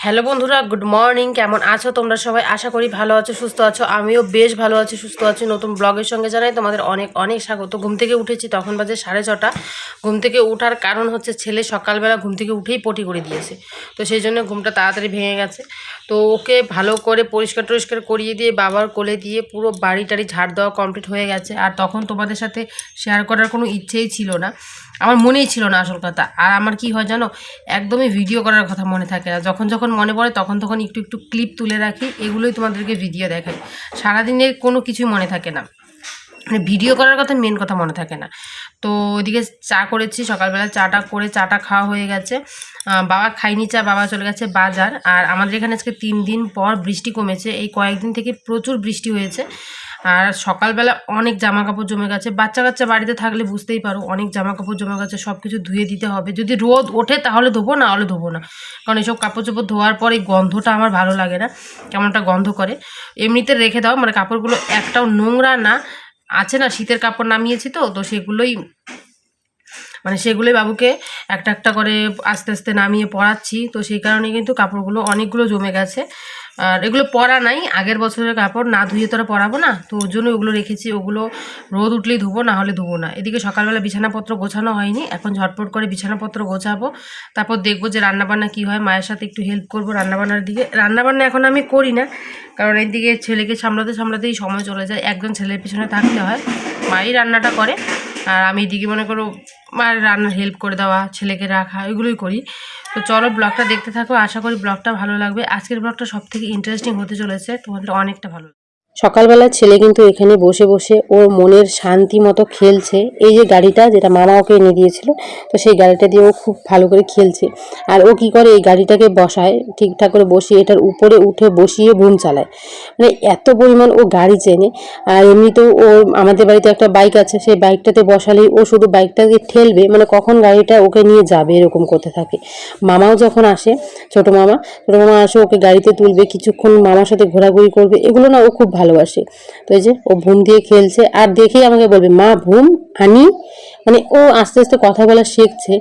Hello বন্ধুরা, good morning. কেমন আছো তোমরা সবাই? আশা করি ভালো আছো, সুস্থ আছো। আমিও বেশ ভালো আছি, সুস্থ আছি। নতুন ব্লগের সঙ্গে জানাই তোমাদের অনেক অনেক স্বাগত। ঘুম থেকে উঠেছি, তখন বাজে সাড়ে ছটা। ঘুম থেকে ওঠার কারণ হচ্ছে ছেলে সকালবেলা ঘুম থেকে উঠেই পটি করে দিয়েছে। তো সেই জন্য ঘুমটা তাড়াতাড়ি ভেঙে গেছে। তো ওকে ভালো করে পরিষ্কার টরিষ্কার করিয়ে দিয়ে বাবার কোলে দিয়ে পুরো বাড়ি টাড়ি ঝাড় দেওয়া কমপ্লিট হয়ে গেছে। আর তখন তোমাদের সাথে শেয়ার করার কোনো ইচ্ছেই ছিল না। আমার মনেই ছিল না আসল কথা। আর আমার কি হয় জানো, একদমই ভিডিও করার কথা মনে থাকে না। যখন যখন মনে পড়ে, তখন তখন একটু একটু ক্লিপ তুলে রাখি, এগুলোই তোমাদেরকে ভিডিও দেখাই। সারাদিনের কোনো কিছুই মনে থাকে না। মানে ভিডিও করার কথা মেন কথা মনে থাকে না। তো ওইদিকে চা করেছি, সকালবেলা চাটা করে চাটা খাওয়া হয়ে গেছে। বাবা খাইনি চা, বাবা চলে গেছে বাজার। আর আমাদের এখানে আজকে তিন দিন পর বৃষ্টি কমেছে। এই কয়েকদিন থেকে প্রচুর বৃষ্টি হয়েছে। আর সকালবেলা অনেক জামা কাপড় জমে গেছে। বাচ্চা কাচ্চা বাড়িতে থাকলে বুঝতেই পারো, অনেক জামা কাপড় জমে গেছে সব কিছু ধুয়ে দিতে হবে। যদি রোদ ওঠে তাহলে ধোবো, না হলে ধোবো না। কারণ এসব কাপড় চোপড় ধোয়ার পর এই গন্ধটা আমার ভালো লাগে না, কেমন একটা গন্ধ করে। এমনিতে রেখে দাও মানে কাপড়গুলো একটাও নোংরা না, আছে না শীতের কাপড় নামিয়েছি তো তো সেগুলোই মানে সেগুলোই বাবুকে একটা একটা করে আস্তে আস্তে নামিয়ে পরাচ্ছি তো সেই কারণে কিন্তু কাপড়গুলো অনেকগুলো জমে গেছে। আর এগুলো পরা নাই, আগের বছরের কাপড় না ধুয়ে তোরা পরাবো না, তো ওর জন্য ওগুলো রেখেছি, ওগুলো রোদ উঠলেই ধুবো, না হলে ধুবো না। এদিকে সকালবেলা বিছানাপত্র গোছানো হয়নি, এখন ঝটপট করে বিছানাপত্র গোছাবো, তারপর দেখব যে রান্নাবান্না কী হয়, মায়ের সাথে একটু হেল্প করব রান্নাবান্নার দিকে। রান্নাবান্না এখন আমি করি না, কারণ এদিকে ছেলেকে সামলাতে সামলাতেই সময় চলে যায়, একজন ছেলের পিছনে থাকতে হয়, মাই রান্নাটা করে। আর আমি এদিকে মনে করো মায়ের রান্নার হেল্প করে দেওয়া, ছেলেকে রাখা, এগুলোই করি তো চলো ব্লগটা দেখতে থাকো, আশা করি ব্লগটা ভালো লাগবে আজকের ব্লগটা সব থেকে ইন্টারেস্টিং হতে চলেছে, তোমাদের অনেকটা ভালো। সকালবেলা ছেলে কিন্তু এখানে বসে বসে ওর মনের শান্তি মতো খেলছে। এই যে গাড়িটা যেটা মামা ওকে এনে দিয়েছিল, তো সেই গাড়িটা দিয়ে ও খুব ভালো করে খেলছে। আর ও কি করে, এই গাড়িটাকে বসায়, ঠিকঠাক করে বসিয়ে এটার উপরে উঠে বসিয়ে বুম চালায়। মানে এত পরিমাণ ও গাড়ি চেনে। আর এমনিতেও ও, আমাদের বাড়িতে একটা বাইক আছে, সেই বাইকটাতে বসালেই ও শুধু বাইকটাকে ঠেলবে মানে কখন গাড়িটা ওকে নিয়ে যাবে এরকম করতে থাকে। মামাও যখন আসে, ছোট মামা ছোট মামা আসে, ওকে গাড়িতে তুলবে, কিছুক্ষণ মামার সাথে ঘোরাঘুরি করবে, এগুলো না ও খুব ভালোবাসে। তো এই যে ও ভুম দিয়ে খেলছে, আর দেখেই আমাকে বলবে, মা ভুম আনি মানে ও আস্তে আস্তে কথা বলা শিখছে।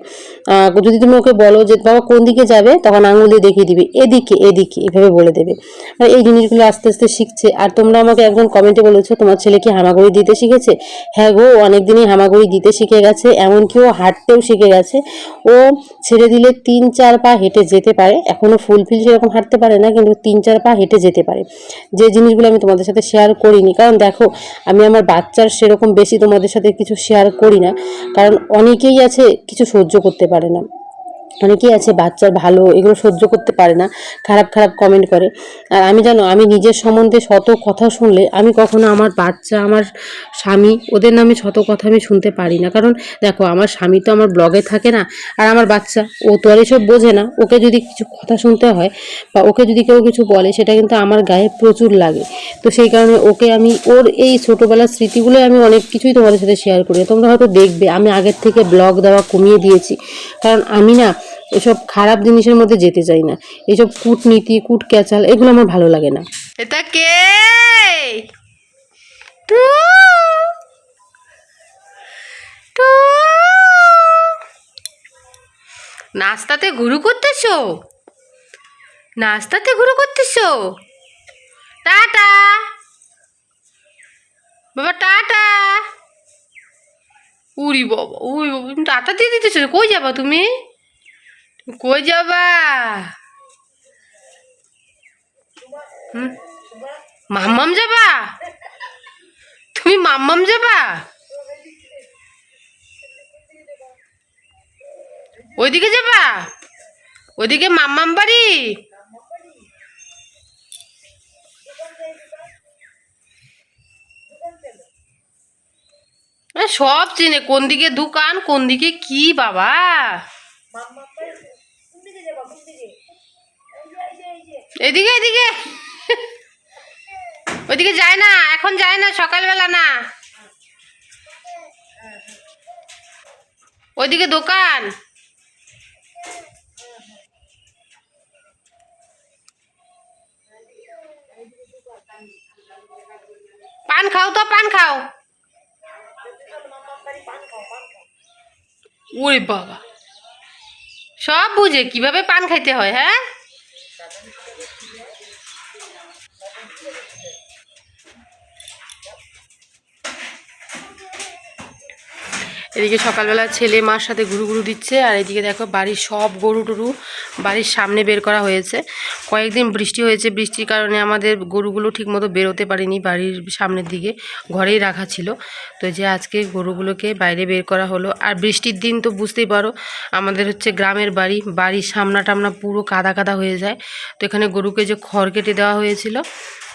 যদি তুমি ওকে বলো যে, বাবা, কোন দিকে যাবে? তখন আঙুল দিয়ে দেখিয়ে দিবে, এদিকে এদিকে, এভাবে বলে দেবে। আর এই জিনিসগুলো আস্তে আস্তে শিখছে। আর তোমরা আমাকে একজন কমেন্টে বলেছ, তোমার ছেলে কি হামাগুড়ি দিতে শিখেছে? হ্যাঁ গো, অনেকদিনই হামাগুড়ি দিতে শিখে গেছে, এমনকি ও হাঁটতেও শিখে গেছে। ও ছেড়ে দিলে তিন, চার পা হেঁটে যেতে পারে। এখনও ফুলফিল সেরকম হাঁটতে পারে না, কিন্তু তিন, চার পা হেঁটে যেতে পারে। যে জিনিসগুলো আমি তোমাদের সাথে শেয়ার করিনি, কারণ দেখো, আমি আমার বাচ্চার সেরকম বেশি তোমাদের সাথে কিছু শেয়ার করি না। কারণ অনেকেই আছে কিছু সহ্য করতে পারে না। অনেকেই আছে বাচ্চার ভালো, এগুলো সহ্য করতে পারে না, খারাপ খারাপ কমেন্ট করে। আর আমি জানো, আমি নিজের সম্বন্ধে শত কথা শুনলে আমি কখনো আমার বাচ্চা, আমার স্বামী, ওদের নামে শত কথা আমি শুনতে পারি না। কারণ দেখো, আমার স্বামী তো আমার ব্লগে থাকে না, আর আমার বাচ্চা, ও তো আর এসব বোঝে না। ওকে যদি কিছু কথা শুনতে হয় বা ওকে যদি কেউ কিছু বলে, সেটা কিন্তু আমার গায়ে প্রচুর লাগে। তো সেই কারণে ওকে আমি, ওর এই ছোটোবেলার স্মৃতিগুলোই আমি অনেক কিছুই তোমাদের সাথে শেয়ার করি তোমরা হয়তো দেখবে, আমি আগের থেকে ব্লগ দেওয়া কমিয়ে দিয়েছি। কারণ আমি না এসব খারাপ জিনিসের মধ্যে যেতে চাই না। এসব কূটনীতি কূট ক্যাচাল এগুলো আমার ভালো লাগে না। এটা কে? নাস্তাতে ঘুরু করতেছো? নাস্তাতে ঘুরু করতেছো? টাটা। বাবা, টাটা। উড়ি বাবা উড়ি বাবা, তুমি টাটা দিয়ে দিতেছো? কই যাবা তুমি? কই যাবা? মাম্মাম যাবা? তুমি মাম্মাম যাবা? ওইদিকে যাবা? ওইদিকে মাম্মাম বাড়ি? সব চেনে, কোন দিকে দোকান, কোন দিকে কি বাবা? এদিকে এদিকে। ওইদিকে যায় না, এখন যায় না, সকালবেলা না। ওইদিকে দোকান। পান খাও তো, পান খাও। ওরে বাবা। সব বুঝে কীভাবে পান খাইতে হয় হ্যাঁ? এদিকে সকালবেলা ছেলে মার সাথে গুরু গুরু দিচ্ছে, আর এদিকে দেখো বাড়ির সব গরু টরু বাড়ির সামনে বের করা হয়েছে। কয়েকদিন বৃষ্টি হয়েছে, বৃষ্টির কারণে আমাদের গরুগুলো ঠিকমতো বেরোতে পারেনি বাড়ির সামনের দিকে, ঘরেই রাখা ছিল। তো যে আজকে গরুগুলোকে বাইরে বের করা হলো। আর বৃষ্টির দিন তো বুঝতেই পারো, আমাদের হচ্ছে গ্রামের বাড়ি, বাড়ির সামনা টামনা পুরো কাদা কাদা হয়ে যায়। তো এখানে গরুকে যে খড় কেটে দেওয়া হয়েছিল,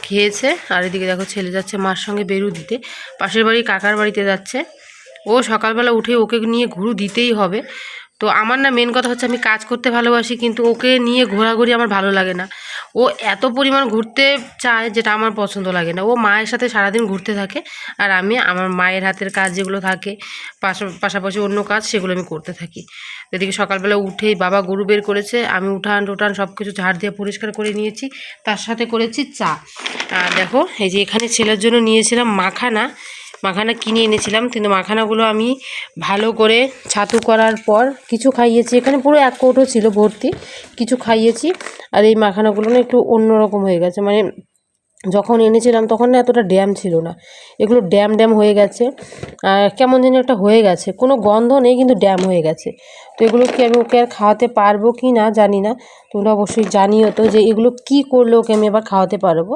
খেয়েছে। আর এদিকে দেখো ছেলে যাচ্ছে মার সঙ্গে বেরু দিতে। পাশের বাড়ি কাকার বাড়িতে যাচ্ছে। ও সকালবেলা উঠে ওকে নিয়ে ঘুরু দিতেই হবে। তো আমার না মেন কথা হচ্ছে আমি কাজ করতে ভালোবাসি, কিন্তু ওকে নিয়ে ঘোরাঘুরি আমার ভালো লাগে না। ও এত পরিমাণ ঘুরতে চায় যেটা আমার পছন্দ লাগে না। ও মায়ের সাথে সারাদিন ঘুরতে থাকে আর আমি আমার মায়ের হাতের কাজ যেগুলো থাকে, পাশা- পাশাপাশি অন্য কাজ সেগুলো আমি করতে থাকি। এদিকে সকালবেলা উঠেই বাবা গরু বের করেছে, আমি উঠান টুটান সব কিছু ঝাড় দিয়ে পরিষ্কার করে নিয়েছি, তার সাথে করেছি চা। আর দেখো, এই যে এখানে ছেলের জন্য নিয়েছিলাম মাখানা মাখানা কিনে এনেছিলাম, কিন্তু মাখানাগুলো আমি ভালো করে ছাতু করার পর কিছু খাইয়েছি। এখানে পুরো এক কৌটো ছিল ভর্তি, কিছু খাইয়েছি। আর এই মাখানাগুলো না একটু অন্যরকম হয়ে গেছে মানে যখন এনেছিলাম তখন না এতটা ড্যাম ছিল না। এগুলো ড্যাম ড্যাম হয়ে গেছে। কেমন যেন একটা হয়ে গেছে। কোনো গন্ধ নেই, কিন্তু ড্যাম হয়ে গেছে। তো এগুলো কি আমি ওকে আর খাওয়াতে পারব কি না জানি না। তোমরা অবশ্যই জানিও তো যে এগুলো কি করলে ওকে আমি এবার খাওয়াতে পারব।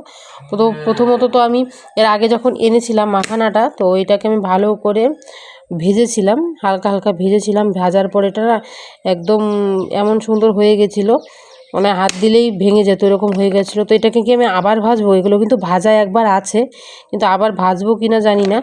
তো প্রথমত তো আমি এর আগে যখন এনেছিলাম মাখানাটা, তো এটাকে আমি ভালো করে ভেজেছিলাম, হালকা হালকা ভেজেছিলাম। ভাজার পর এটা একদম এমন সুন্দর হয়ে গেছিল মানে হাত দিলেই ভেঙে যেত, এরকম হয়ে গেছিল। তো এটাকে কি আমি আবার ভাজবো? এগুলো কিন্তু ভাজা একবার আছে, কিন্তু আবার ভাজবো কি না জানি না।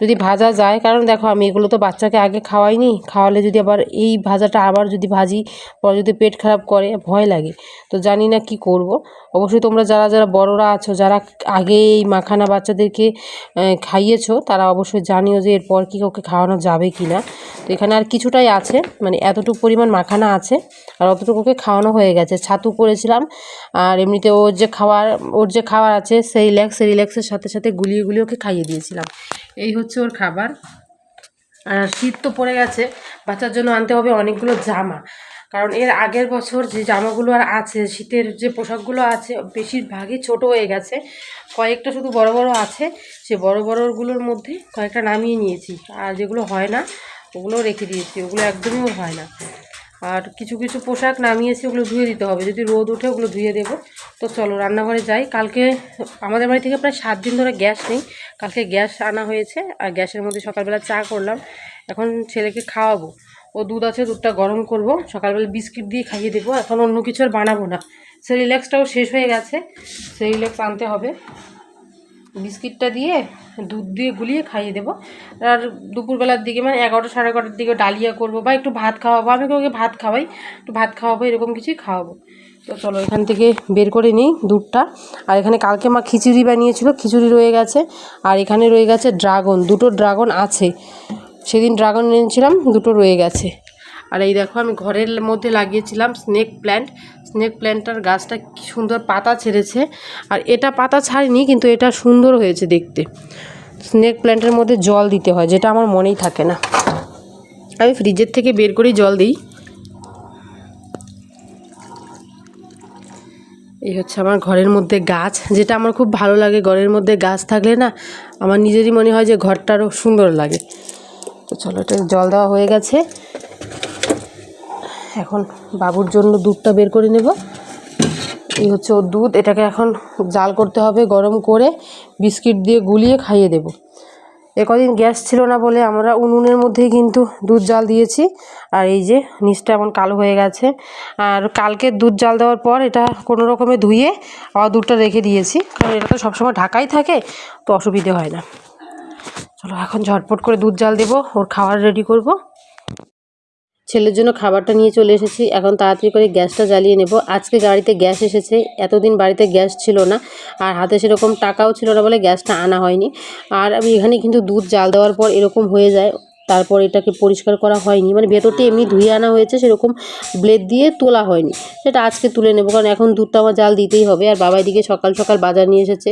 যদি ভাজা যায়, কারণ দেখো আমি এগুলো তো বাচ্চাকে আগে খাওয়াইনি, খাওয়ালে যদি আবার এই ভাজাটা আবার যদি ভাজি, পরে যদি পেট খারাপ করে, ভয় লাগে। তো জানি না কি করব। অবশ্যই তোমরা যারা যারা বড়রা আছো, যারা আগে এই মাখানা বাচ্চাদেরকে খাইয়েছো, তারা অবশ্যই জানিও যে এরপর কি ওকে খাওয়ানো যাবে কি না। তো এখানে আর কিছুটাই আছে মানে এতটুকু পরিমাণ মাখানা আছে, আর অতটুকু ওকে খাওয়ানো হয়ে গেছে। ছাতু করেছিলাম, আর এমনিতে ওর যে খাওয়ার, ওর যে খাবার আছে, সেই রিল্যাক্স রিল্যাক্সের সাথে সাথে গুলিয়ে গুলিয়ে ওকে খাইয়ে দিয়েছিলাম। এই হচ্ছে ওর খাবার। আর শীত তো পড়ে গেছে, বাচ্চার জন্য আনতে হবে অনেকগুলো জামা। কারণ এর আগের বছর যে জামাগুলো আর আছে, শীতের যে পোশাকগুলো আছে, বেশিরভাগই ছোট হয়ে গেছে। কয়েকটা শুধু বড় বড় আছে, সে বড় বড়গুলোর মধ্যে কয়েকটা নামিয়ে নিয়েছি। আর যেগুলো হয় না ওগুলো রেখে দিয়েছি, ওগুলো একদমই হয় না। আর কিছু কিছু পোশাক নামিয়েছি, ওগুলো ধুয়ে দিতে হবে। যদি রোদ ওঠে, ওগুলো ধুয়ে দেবো। তো চলো, রান্নাঘরে যাই। কালকে আমাদের বাড়ি থেকে প্রায় সাত দিন ধরে গ্যাস নেই। কালকে গ্যাস আনা হয়েছে। আর গ্যাসের মধ্যে সকালবেলা চা করলাম। এখন ছেলেকে খাওয়াবো। ও দুধ আছে, দুধটা গরম করব। সকালবেলা বিস্কিট দিয়ে খাইয়ে দেবো। এখন অন্য কিছু আর বানাবো না। সেই রিল্যাক্সটাও শেষ হয়ে গেছে। সেই রিল্যাক্স আনতে হবে। বিস্কিটটা দিয়ে, দুধ দিয়ে গুলিয়ে খাইয়ে দেবো। আর দুপুরবেলার দিকে মানে এগারোটা সাড়ে এগারোটার দিকে ডালিয়া করব বা একটু ভাত খাওয়াবো। আমি ওকে ভাত খাওয়াই, একটু ভাত খাওয়াবো, এরকম কিছুই খাওয়াবো। তো চলো, এখান থেকে বের করে নিই দুধটা। আর এখানে কালকে মা খিচুড়ি বানিয়েছিল, খিচুড়ি রয়ে গেছে। আর এখানে রয়ে গেছে ড্রাগন, দুটো ড্রাগন আছে। সেদিন ড্রাগন এনেছিলাম, দুটো রয়ে গেছে। আর এই দেখো আমি ঘরের মধ্যে লাগিয়েছিলাম স্নেক প্ল্যান্ট স্নেক প্ল্যান্টটার গাছটা কি সুন্দর পাতা ছেড়েছে। আর এটা পাতা ছাড়েনি, কিন্তু এটা সুন্দর হয়েছে দেখতে। স্নেক প্ল্যান্টের মধ্যে জল দিতে হয়, যেটা আমার মনেই থাকে না। আমি ফ্রিজের থেকে বের করেই জল দিই। এই হচ্ছে আমার ঘরের মধ্যে গাছ, যেটা আমার খুব ভালো লাগে। ঘরের মধ্যে গাছ থাকলে না, আমার নিজেরই মনে হয় যে ঘরটা আরও সুন্দর লাগে। তো চলো, এটা জল দেওয়া হয়ে গেছে। এখন বাবুর জন্য দুধটা বের করে নেব। এই হচ্ছে ওর দুধ। এটাকে এখন জাল করতে হবে, গরম করে বিস্কিট দিয়ে গুলিয়ে খাইয়ে দেব। এ কদিন গ্যাস ছিল না বলে আমরা উনুনের মধ্যেই কিন্তু দুধ জাল দিয়েছি। আর এই যে নিচটা এমন কালো হয়ে গেছে। আর কালকে দুধ জাল দেওয়ার পর এটা কোনো রকমে ধুয়ে আবার দুধটা রেখে দিয়েছি। কারণ এটা তো সবসময় ঢাকাই থাকে, তো অসুবিধে হয় না। চলো এখন ঝটপট করে দুধ জাল দেবো, ওর খাবার রেডি করব। ছেলের জন্য খাবারটা নিয়ে চলে এসেছি। এখন তাড়াতাড়ি করে গ্যাসটা জ্বালিয়ে নেব। আজকে গাড়িতে গ্যাস এসেছে। এতদিন বাড়িতে গ্যাস ছিল না। আর হাতে সেরকম টাকাও ছিল না বলে গ্যাসটা আনা হয়নি। আর আমি এখানে কিন্তু দুধ জাল দেওয়ার পর এরকম হয়ে যায়। তারপর এটাকে পরিষ্কার করা হয়নি। মানে ভেতরটা এমনি ধুয়ে আনা হয়েছে, সেরকম ব্লেড দিয়ে তোলা হয়নি। সেটা আজকে তুলে নেব, কারণ এখন দুধটা আমার জাল দিতেই হবে। আর বাবা এদিকে সকাল সকাল বাজার নিয়ে এসেছে।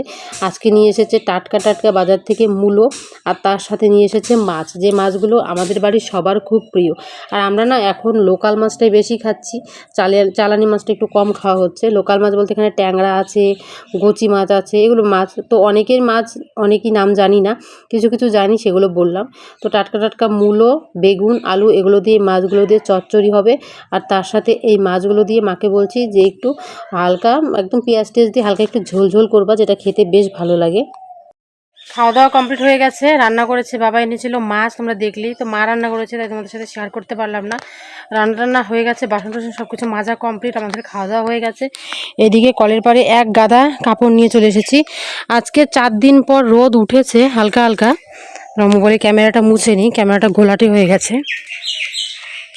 আজকে নিয়ে এসেছে টাটকা টাটকা বাজার থেকে মূলো, আর তার সাথে নিয়ে এসেছে মাছ। যে মাছগুলো আমাদের বাড়ির সবার খুব প্রিয়। আর আমরা না এখন লোকাল মাছটাই বেশি খাচ্ছি। চালে, চালানি মাছটা একটু কম খাওয়া হচ্ছে। লোকাল মাছ বলতে এখানে ট্যাংরা আছে, গচি মাছ আছে, এগুলো মাছ তো অনেকের মাছ, অনেকই নাম জানি না। কিছু কিছু জানি, সেগুলো বললাম। তো টাটকা টাটকা মূলো, বেগুন, আলু এগুলো দিয়ে মাছগুলো দিয়ে চচ্চড়ি হবে। আর তার সাথে এই মাছগুলো দিয়ে মাকে বলছি যে একটু হালকা একদম পেঁয়াজ টেয়াজ দিয়ে হালকা একটু ঝোল ঝোল করবা, যেটা খেতে বেশ ভালো লাগে। খাওয়া দাওয়া কমপ্লিট হয়ে গেছে, রান্না করেছে বাবা এনেছিল মাছ, তোমরা দেখলি তো মা রান্না করেছে, তাই তোমাদের সাথে শেয়ার করতে পারলাম না। রান্না টান্না হয়ে গেছে, বাসন টাসন সব কিছু মাজা কমপ্লিট, আমাদের খাওয়া দাওয়া হয়ে গেছে। এদিকে কলের পাড়ে এক গাদা কাপড় নিয়ে চলে এসেছি। আজকে চার দিন পর রোদ উঠেছে, হালকা হালকা। মোবাইলে ক্যামেরাটা মুছে নিই, ক্যামেরাটা ঘোলাটে হয়ে গেছে।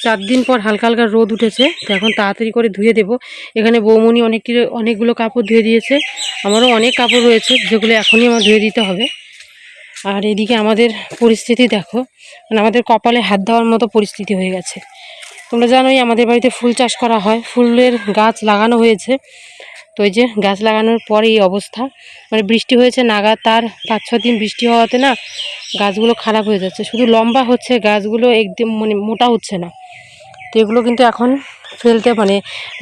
চার দিন পর হালকা হালকা রোদ উঠেছে, তো এখন তাড়াতাড়ি করে ধুয়ে দেবো। এখানে বৌমনি অনেক অনেকগুলো কাপড় ধুয়ে দিয়েছে, আমারও অনেক কাপড় রয়েছে, যেগুলো এখনই আমার ধুয়ে দিতে হবে। আর এদিকে আমাদের পরিস্থিতি দেখো মানে আমাদের কপালে হাত দেওয়ার মতো পরিস্থিতি হয়ে গেছে। তোমরা জানোই আমাদের বাড়িতে ফুল চাষ করা হয়, ফুলের গাছ লাগানো হয়েছে। তো এই যে গাছ লাগানোর পর এই অবস্থা। মানে বৃষ্টি হয়েছে নাগা তার পাঁচ ছ দিন বৃষ্টি হওয়াতে না গাছগুলো খারাপ হয়ে যাচ্ছে। শুধু লম্বা হচ্ছে, গাছগুলো একদম মানে মোটা হচ্ছে না। তো এগুলো কিন্তু এখন ফেলতে মানে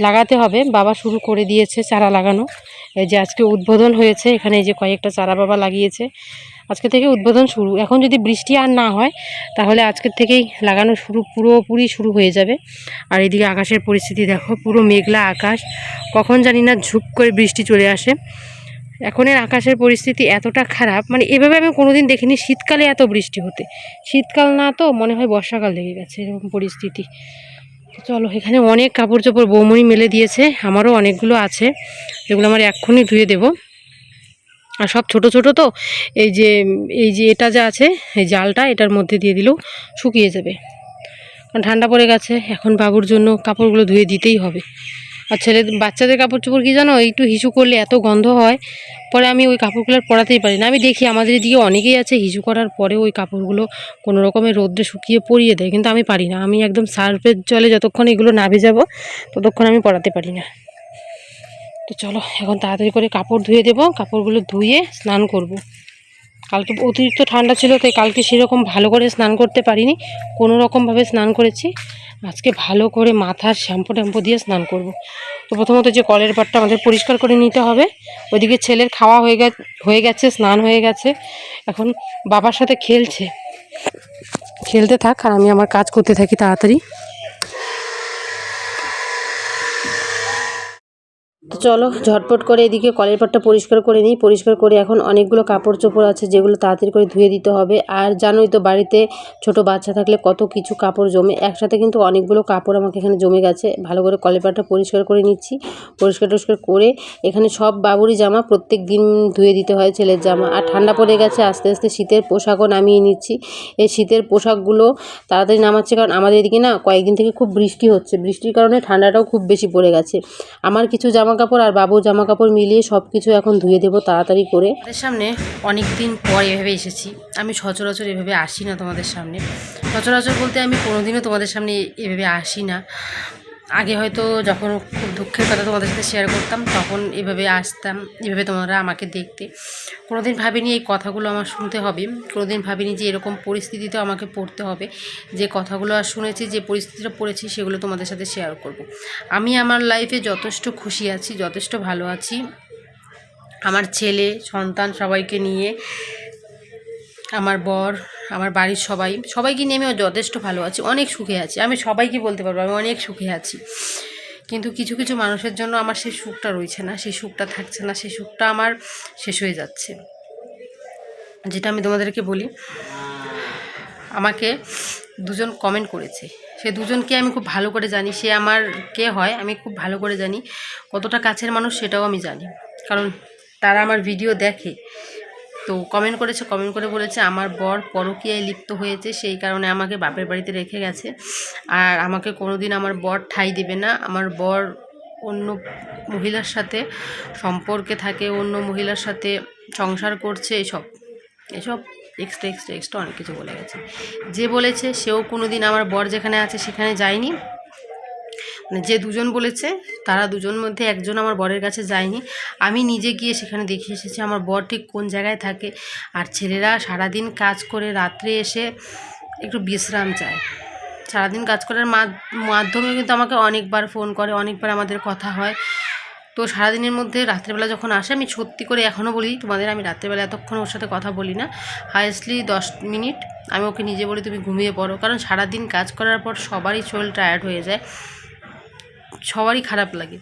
লাগাতে হবে। বাবা শুরু করে দিয়েছে চারা লাগানো। এই যে আজকে উদ্বোধন হয়েছে, এখানে এই যে কয়েকটা চারা বাবা লাগিয়েছে। আজকে থেকে উদ্বোধন শুরু। এখন যদি বৃষ্টি আর না হয়, তাহলে আজকের থেকেই লাগানো শুরু, পুরোপুরি শুরু হয়ে যাবে। আর এদিকে আকাশের পরিস্থিতি দেখো, পুরো মেঘলা আকাশ। কখন জানি না ঝুপ করে বৃষ্টি চলে আসে। এখনের আকাশের পরিস্থিতি এতটা খারাপ মানে এভাবে আমি কোনোদিন দেখিনি শীতকালে এত বৃষ্টি হতে। শীতকাল না তো, মনে হয় বর্ষাকাল লেগে গেছে এরকম পরিস্থিতি। চলো, এখানে অনেক কাপড় চোপড় বৌমনি মেলে দিয়েছে, আমারও অনেকগুলো আছে। যেগুলো আমার এক্ষুনি ধুয়ে দেবো। আর সব ছোট ছোট তো, এই যে এই যে এটা যা আছে, এই জালটা এটার মধ্যে দিয়ে দিলেও শুকিয়ে যাবে। কারণ ঠান্ডা পড়ে গেছে, এখন বাবুর জন্য কাপড়গুলো ধুয়ে দিতেই হবে। আর ছেলে, বাচ্চাদের কাপড় চোপড় কি জানো, একটু হিসু করলে এত গন্ধ হয়, পরে আমি ওই কাপড়গুলো পরাতেই পারি না। আমি দেখি আমাদের এদিকে অনেকেই আছে, হিসু করার পরে ওই কাপড়গুলো কোনো রকমের রোদ্রে শুকিয়ে পরিয়ে দেয়, কিন্তু আমি পারি না। আমি একদম সার্ফের জলে যতক্ষণ এগুলো না ভেজাবো, ততক্ষণ আমি পরাতে পারি না। তো চলো, এখন তাড়াতাড়ি করে কাপড় ধুয়ে দেবো। কাপড়গুলো ধুয়ে স্নান করব। কালকে অতিরিক্ত ঠান্ডা ছিল, তাই কালকে সেরকম ভালো করে স্নান করতে পারিনি। কোনো রকমভাবে স্নান করেছি। আজকে ভালো করে মাথার শ্যাম্পু ট্যাম্পু দিয়ে স্নান করব। তো প্রথমত যে কলের পাটটা আমাদের পরিষ্কার করে নিতে হবে। ওইদিকে ছেলের খাওয়া হয়ে গে হয়ে গেছে, স্নান হয়ে গেছে। এখন বাবার সাথে খেলছে। খেলতে থাক, আর আমি আমার কাজ করতে থাকি তাড়াতাড়ি। তো চলো, ঝটপট করে এদিকে কলের পাটটা পরিষ্কার করে নিই। পরিষ্কার করে এখন অনেকগুলো কাপড় চোপড় আছে, যেগুলো তাড়াতাড়ি করে ধুয়ে দিতে হবে। আর জানোই তো, বাড়িতে ছোট বাচ্চা থাকলে কত কিছু কাপড় জমে। একসাথে কিন্তু অনেকগুলো কাপড় আমাকে এখানে জমে গেছে। ভালো করে কলের পাটটা পরিষ্কার করে নিচ্ছি। পরিষ্কার টরিষ্কার করে এখানে সব বাবুরই জামা প্রত্যেক দিন ধুয়ে দিতে হয় ছেলের জামা। আর ঠান্ডা পড়ে গেছে, আস্তে আস্তে শীতের পোশাকও নামিয়ে নিচ্ছি। এই শীতের পোশাকগুলো তাড়াতাড়ি নামাচ্ছে, কারণ আমাদের এদিকে না কয়েকদিন থেকে খুব বৃষ্টি হচ্ছে। বৃষ্টির কারণে ঠান্ডাটাও খুব বেশি পড়ে গেছে। আমার কিছু জামা কাপড় আর বাবুর জামা কাপড় মিলিয়ে সব কিছু এখন ধুয়ে দেবো তাড়াতাড়ি করে। তাদের সামনে অনেক দিন পর এভাবে এসেছি। আমি সচরাচর এভাবে আসি না তোমাদের সামনে। সচরাচর বলতে আমি কোনোদিনও তোমাদের সামনে এভাবে আসি না। আগে হয়তো যখন খুব দুঃখের কথা তোমাদের সাথে শেয়ার করতাম, তখন এভাবে আসতাম, এভাবে তোমরা আমাকে দেখতে। কোনোদিন ভাবিনি এই কথাগুলো আমার শুনতে হবে। কোনোদিন ভাবিনি যে এরকম পরিস্থিতিতে আমাকে পড়তে হবে। যে কথাগুলো আর শুনেছি, যে পরিস্থিতিটা পড়েছি, সেগুলো তোমাদের সাথে শেয়ার করব। আমি আমার লাইফে যথেষ্ট খুশি আছি, যথেষ্ট ভালো আছি। আমার ছেলে, সন্তান সবাইকে নিয়ে আমার বর, আমার বাড়ির সবাই, সবাইকে নিয়ে আমি যথেষ্ট ভালো আছি, অনেক সুখে আছি। আমি সবাইকে বলতে পারব, আমি অনেক সুখে আছি। কিন্তু কিছু কিছু মানুষের জন্য আমার সেই সুখটা রয়েছে না, সেই সুখটা থাকছে না, সেই সুখটা আমার শেষ হয়ে যাচ্ছে। যেটা আমি তোমাদেরকে বলি, আমাকে দুজন কমেন্ট করেছে। সে দুজনকে আমি খুব ভালো করে জানি, সে আমার কে হয়, আমি খুব ভালো করে জানি, কতটা কাছের মানুষ সেটাও আমি জানি। কারণ তারা আমার ভিডিও দেখে। তো কমেন্ট করেছে কমেন্ট করে বলেছে, আমার বর পরকীয়ায় লিপ্ত হয়েছে, সেই কারণে আমাকে বাপের বাড়িতে রেখে গেছে। আর আমাকে কোনোদিন আমার বর ঠাই দেবে না। আমার বর অন্য মহিলার সাথে সম্পর্কে থাকে, অন্য মহিলার সাথে সংসার করছে, এসব। এসব এক্সট্রা এক্সট্রা এক্সট্রা অনেক কিছু বলে গেছে। যে বলেছে, সেও কোনো দিন আমার বর যেখানে আছে, সেখানে যায়নি। মানে যে দুজন বলেছে, তারা দুজন মধ্যে একজন আমার বরের কাছে যায়নি। আমি নিজে গিয়ে সেখানে দেখে এসেছি আমার বর ঠিক কোন জায়গায় থাকে। আর ছেলেরা সারাদিন কাজ করে রাত্রে এসে একটু বিশ্রাম চায়। সারাদিন কাজ করার মাধ- মাধ্যমে কিন্তু আমাকে অনেকবার ফোন করে, অনেকবার আমাদের কথা হয়। তো সারাদিনের মধ্যে রাত্রেবেলা যখন আসে, আমি সত্যি করে এখনও বলি, তোমাদের আমি রাত্রেবেলা এতক্ষণ ওর সাথে কথা বলি না। হায়েস্টলি দশ মিনিট, আমি ওকে নিজে বলি, তুমি ঘুমিয়ে পড়ো। কারণ সারাদিন কাজ করার পর সবারই শরীর টায়ার্ড হয়ে যায়। সবারই খারাপ লাগে।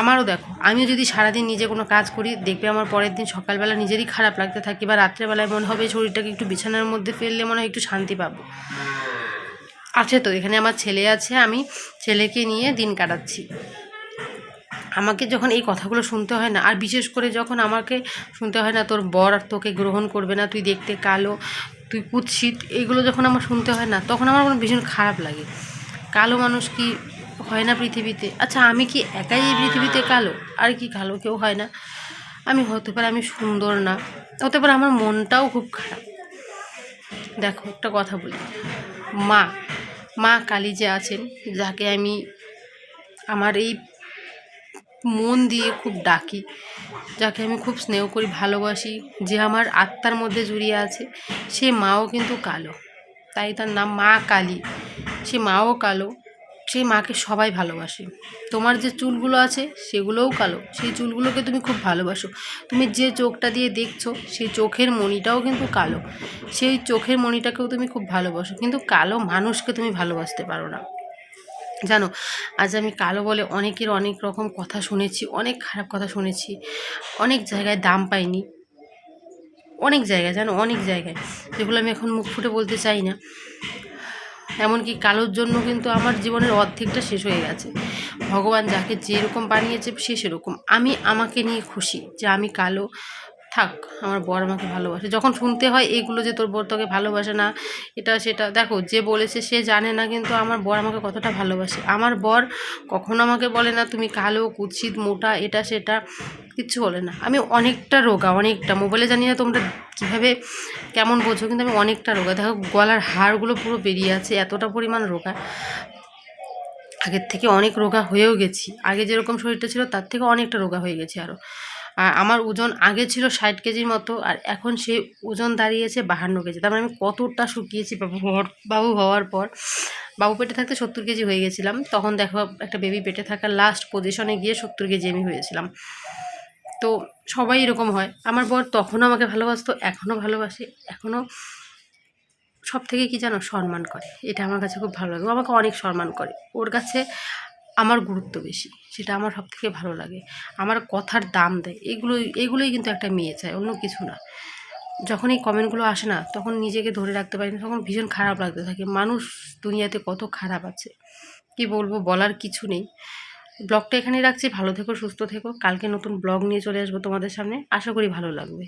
আমারও দেখো, আমিও যদি সারাদিন নিজে কোনো কাজ করি, দেখবে আমার পরের দিন সকালবেলা নিজেরই খারাপ লাগতে থাকি বা রাত্রেবেলায় মনে হবে শরীরটাকে একটু বিছানার মধ্যে ফেললে মনে হয় একটু শান্তি পাবো। আছে তো, এখানে আমার ছেলে আছে, আমি ছেলেকে নিয়ে দিন কাটাচ্ছি। আমাকে যখন এই কথাগুলো শুনতে হয় না, আর বিশেষ করে যখন আমাকে শুনতে হয় না, তোর বর আর তোকে গ্রহণ করবে না, তুই দেখতে কালো, তুই কুৎসিত এইগুলো যখন আমার শুনতে হয় না, তখন আমার ভীষণ খারাপ লাগে। কালো মানুষ কি হয় না পৃথিবীতে। আচ্ছা আমি কি একাই এই পৃথিবীতে কালো? আর কি কালো, কেউ হয় না। আমি হতে পারে আমি সুন্দর না। হতে পারে আমার মনটাও খুব খারাপ। দেখো, একটা কথা বলি। মা মা কালী যে আছেন, যাকে আমি আমার এই মন দিয়ে খুব ডাকি, যাকে আমি খুব স্নেহ করি, ভালোবাসি, যে আমার আত্মার মধ্যে জড়িয়ে আছে, সে মাও কিন্তু কালো। তাই তার নাম মা কালী। সে মাও কালো সেই মাকে সবাই ভালোবাসে। তোমার যে চুলগুলো আছে, সেগুলোও কালো। সেই চুলগুলোকে তুমি খুব ভালোবাসো। তুমি যে চোখটা দিয়ে দেখছ, সেই চোখের মণিটাও কিন্তু কালো। সেই চোখের মণিটাকেও তুমি খুব ভালোবাসো। কিন্তু কালো মানুষকে তুমি ভালোবাসতে পারো না। জানো, আজ আমি কালো বলে অনেকের অনেক রকম কথা শুনেছি, অনেক খারাপ কথা শুনেছি। অনেক জায়গায় দাম পাইনি। অনেক জায়গায়, জানো, অনেক জায়গায়। যেগুলো আমি এখন মুখ ফুটে বলতে চাই না। এমনকি কালোর জন্য কিন্তু আমার জীবনের অর্ধেকটা শেষ হয়ে গেছে। ভগবান যাকে যেরকম বানিয়েছে সে সেরকম। আমি আমাকে নিয়ে খুশি যে আমি কালো। থাক, আমার বর আমাকে ভালোবাসে। যখন শুনতে হয় এগুলো যে তোর বর তোকে ভালোবাসে না, এটা সেটা, দেখো, যে বলেছে সে জানে না কিন্তু আমার বর আমাকে কতটা ভালোবাসে। আমার বর কখনো আমাকে বলে না, তুমি কালো, কুৎসিত, মোটা, এটা, সেটা। কিচ্ছু বলে না। আমি অনেকটা রোগা, অনেকটা। মোবাইলে জানি না তোমরা কীভাবে কেমন বোঝো, কিন্তু আমি অনেকটা রোগা। দেখো, গলার হাড়গুলো পুরো বেরিয়ে আছে, এতটা পরিমাণ রোগা। আগের থেকে অনেক রোগা হয়েও গেছি। আগে যেরকম শরীরটা ছিল, তার থেকে অনেকটা রোগা হয়ে গেছি আরও আর আমার ওজন আগে ছিল ষাট কেজির মতো, আর এখন সে ওজন দাঁড়িয়েছে বাহান্ন কেজি। তার মানে আমি কতটা শুকিয়েছি বাবু হওয়ার বাবু হওয়ার পর। বাবু পেটে থাকতে সত্তর কেজি হয়ে গেছিলাম। তখন দেখো, একটা বেবি পেটে থাকা লাস্ট পজিশনে গিয়ে সত্তর কেজি আমি হয়েছিলাম। তো সবাই এরকম হয়। আমার বর তখনও আমাকে ভালোবাসতো, এখনও ভালোবাসে, এখনও সব থেকে কি জানো? সম্মান করে। এটা আমার কাছে খুব ভালো লাগে। ও আমাকে অনেক সম্মান করে। ওর কাছে আমার গুরুত্ব বেশি। সেটা আমার সব থেকে ভালো লাগে। আমার কথার দাম দেয়। এগুলোই এগুলোই কিন্তু একটা মেয়ে চায়, অন্য কিছু না। যখন এই কমেন্টগুলো আসে না, তখন নিজেকে ধরে রাখতে পারি না। তখন ভীষণ খারাপ লাগতে থাকে। মানুষ দুনিয়াতে কত খারাপ আছে? কি বলব? বলার কিছু নেই। ব্লগটা এখানেই রাখছি। ভালো থেকো, সুস্থ থেকো। কালকে নতুন ব্লগ নিয়ে চলে আসব তোমাদের সামনে। আশা করি ভালো লাগবে।